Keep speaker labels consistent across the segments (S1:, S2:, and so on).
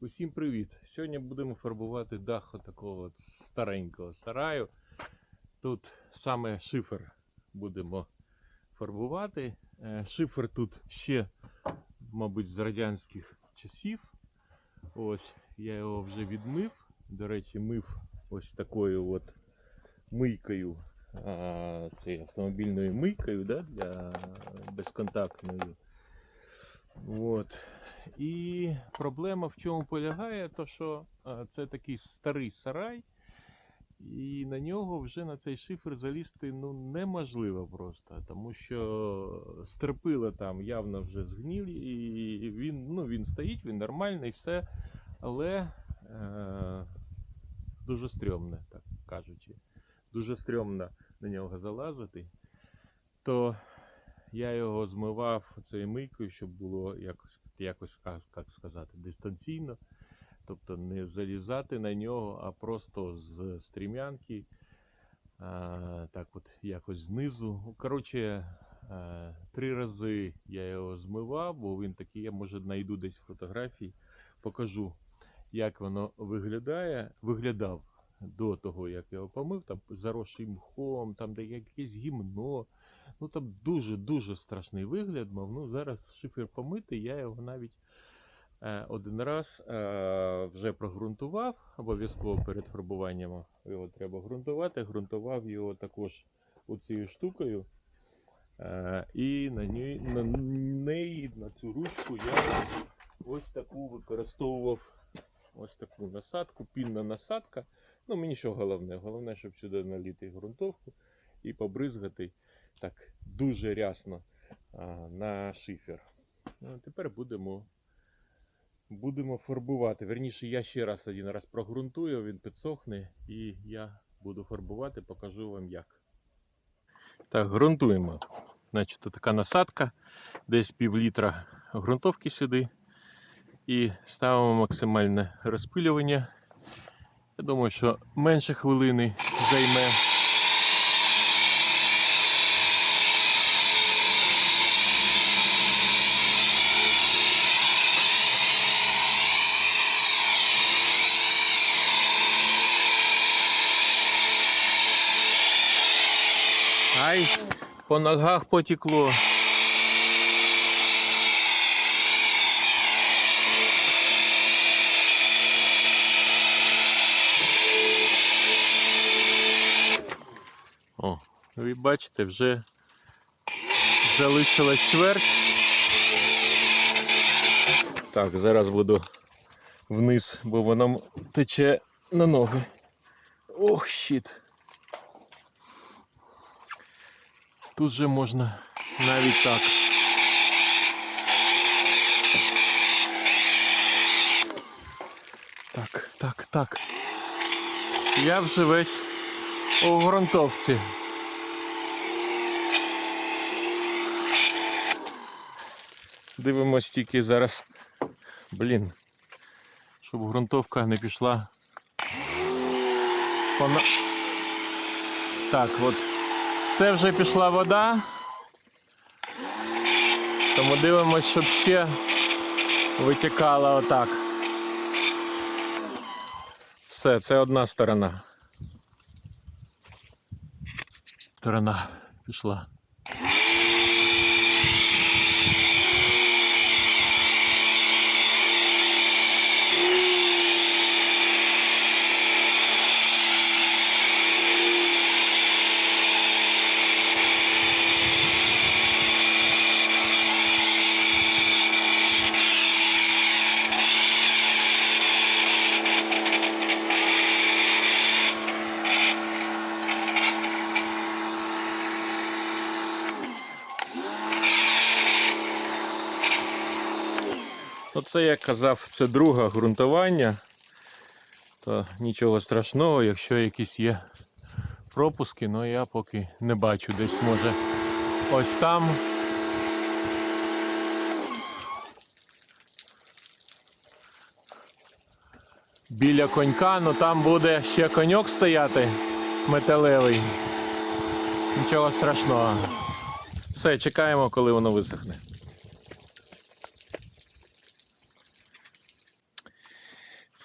S1: Усім привіт! Сьогодні будемо фарбувати дах такого старенького сараю. Тут саме шифер будемо фарбувати. Е, Шифер тут ще, мабуть, з радянських часів. Ось я його вже відмив. До речі, мив ось такою от мийкою. Це автомобільною мийкою да, для безконтактної. От. І проблема в чому полягає, то що це такий старий сарай, і на нього вже на цей шифер залізти ну, неможливо просто, тому що стерпила там явно вже згнілі, і він, ну, він стоїть, він нормальний, все, але е, дуже стрьомне, так кажучи. Дуже стрьомно на нього залазити. То я його змивав цією мийкою, щоб було якось, якось як сказати, дистанційно. Тобто не залізати на нього, а просто з стрімянки, так от якось знизу. Коротше, а, три рази я його змивав, бо він такий, я може знайду десь фотографії, покажу, як воно виглядає, виглядав до того, як його помив, там заросший мхом, там де якесь гімно. Ну там дуже-дуже страшний вигляд мав. Ну, зараз шифер помитий, я його навіть е, один раз е, вже прогрунтував, обов'язково перед фарбуванням його треба ґрунтувати. Ґрунтував його також оцією штукою. Е, і на ній, на неї, на цю ручку я ось таку використовував ось таку насадку, пінна насадка. Ну, мені що головне? Головне, щоб сюди наліти ґрунтовку і побризгати так дуже рясно а, на шифер. Ну, тепер будемо, будемо фарбувати. Верніше, я ще раз один раз прогрунтую, він підсохне і я буду фарбувати, покажу вам як. Так, ґрунтуємо. Значить, така насадка, десь пів літра ґрунтовки сюди. І ставимо максимальне розпилювання. Я думаю, що менше хвилини займе. Ай, по ногах потекло. О, ви бачите, вже залишилась чверть. Так, зараз буду вниз, бо воно тече на ноги. Ох, щит. Тут же можна навіть так. Так, так, так. Я вже весь у ґрунтовці. Дивимось тільки зараз. Блін. Щоб ґрунтовка не пішла. Пона... Так, от. Це вже пішла вода. Тому дивимось, щоб ще витікала отак. Все, це одна сторона. Сторона пішла. Оце я казав, це друге ґрунтування. То нічого страшного, якщо якісь є пропуски, але я поки не бачу. Десь може ось там. Біля конька, ну там буде ще коньок стояти металевий. Нічого страшного. Все, чекаємо, коли воно висохне.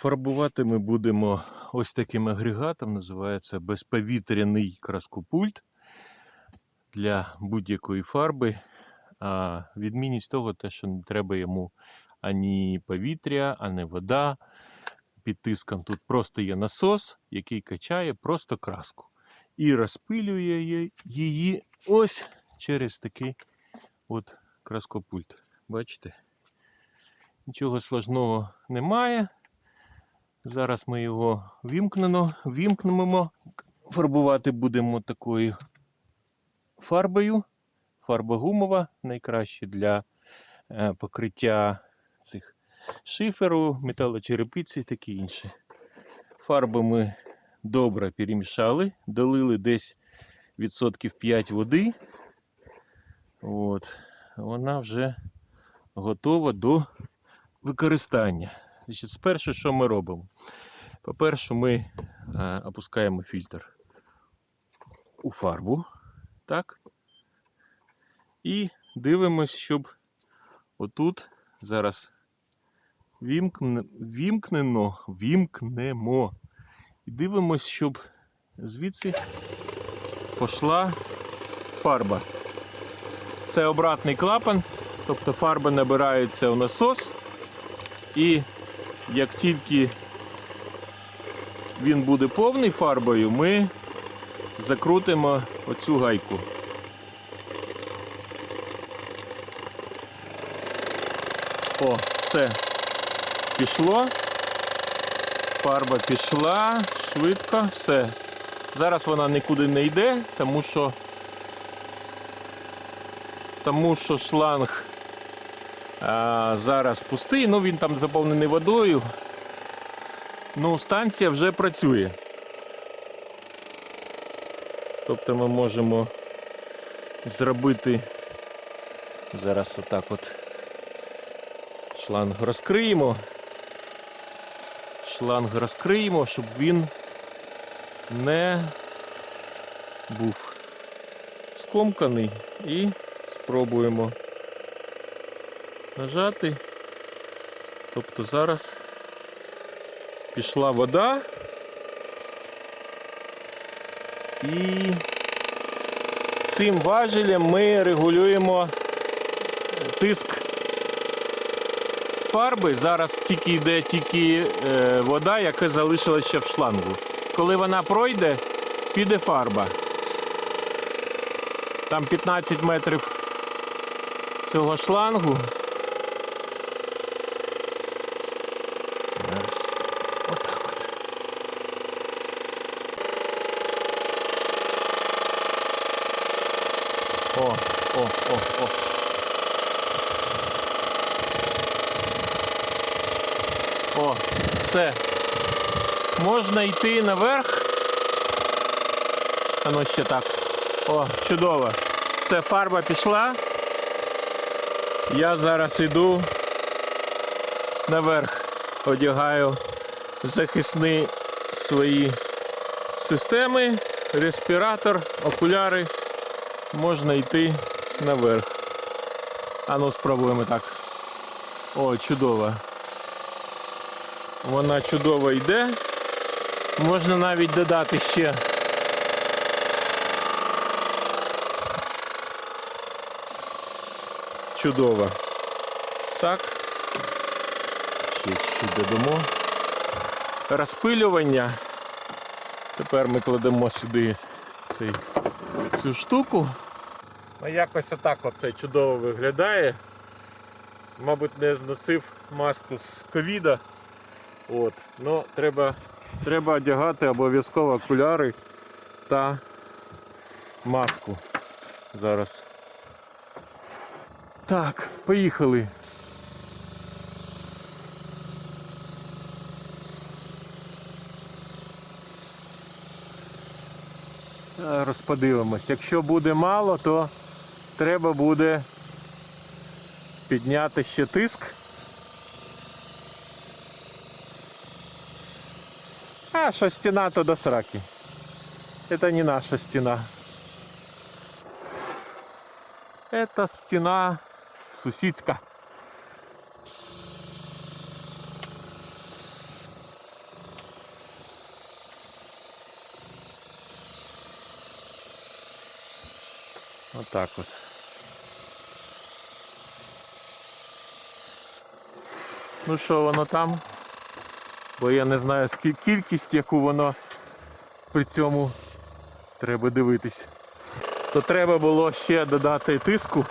S1: Фарбувати ми будемо ось таким агрегатом, називається безповітряний краскопульт для будь-якої фарби. А відмінність того, те, що не треба йому ані повітря, ані вода. Під тиском тут просто є насос, який качає просто краску. І розпилює її- ось через такий от краскопульт. Бачите? Нічого сложного немає. Зараз ми його вімкнено, вімкнемо. Фарбувати будемо такою фарбою. Фарба гумова найкраще для е, покриття цих шиферу, металочерепиці і таке інше. Фарбу ми добре перемішали, долили десь відсотків 5 води. От. Вона вже готова до використання. Значить, спершу, що ми робимо? По-перше, ми е, опускаємо фільтр у фарбу. Так? І дивимось, щоб отут зараз вімкне, вімкнено, вімкнемо. І дивимось, щоб звідси пішла фарба. Це обратний клапан, тобто фарба набирається в насос. І як тільки він буде повний фарбою, ми закрутимо оцю гайку. О, все. Пішло. Фарба пішла, швидко, все. Зараз вона нікуди не йде, тому що тому що шланг зараз пустий, ну він там заповнений водою. Ну, станція вже працює. Тобто ми можемо зробити зараз отак от шланг розкриємо. Шланг розкриємо, щоб він не був скомканий і спробуємо нажати. Тобто зараз пішла вода і цим важелем ми регулюємо тиск фарби. Зараз тільки йде тільки е, вода, яка залишилася ще в шлангу. Коли вона пройде, піде фарба. Там 15 метрів цього шлангу. О, о, о, о. О, все. Можна йти наверх. А ну ще так. О, чудово. Все, фарба пішла. Я зараз йду наверх. Одягаю захисні свої системи, респіратор, окуляри. Можна йти наверх. А ну спробуємо так. О, чудово. Вона чудово йде. Можна навіть додати ще. Чудово. Так. Ще, ще додамо. Розпилювання. Тепер ми кладемо сюди цей, цю штуку. Ну якось отак оце чудово виглядає. Мабуть, не зносив маску з ковіда. От. Ну, треба, треба одягати обов'язково окуляри та маску. Зараз. Так, поїхали. Зараз подивимось. Якщо буде мало, то треба буде підняти ще тиск. А, що стіна, то до сраки. Это не наша стена. Это стена сусідська. Отак от. Ну що воно там? Бо я не знаю кількість, яку воно при цьому треба дивитись. То треба було ще додати тиску,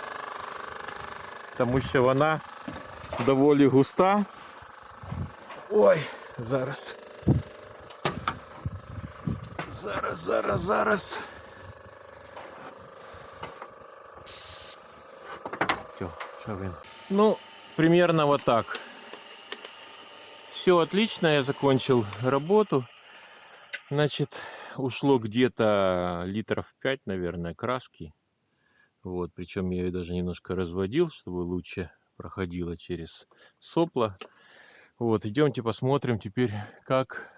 S1: тому що вона доволі густа. Ой, зараз. Зараз, зараз, зараз. Він? Ну, примерно вот так. Все отлично, я закончил работу. Значит, ушло где-то литров 5, наверное, краски. Вот, причем я ее даже немножко разводил, чтобы лучше проходила через сопла. Вот, идемте посмотрим теперь, как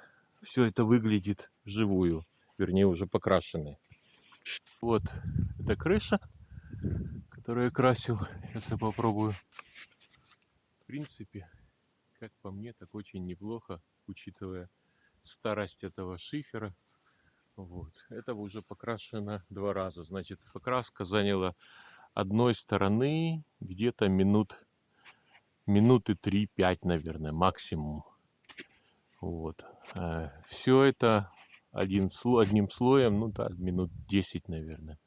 S1: все это выглядит вживую. Вернее, уже покрашенное. Вот, это крыша, которую я красил. Сейчас я попробую. В принципе, как по мне, так очень неплохо, учитывая старость этого шифера. Вот. Это уже покрашено два раза. Значит, покраска заняла одной стороны где-то минут минуты 3-5, наверное, максимум. Вот. Все это один, одним слоем, ну да, минут 10, наверное.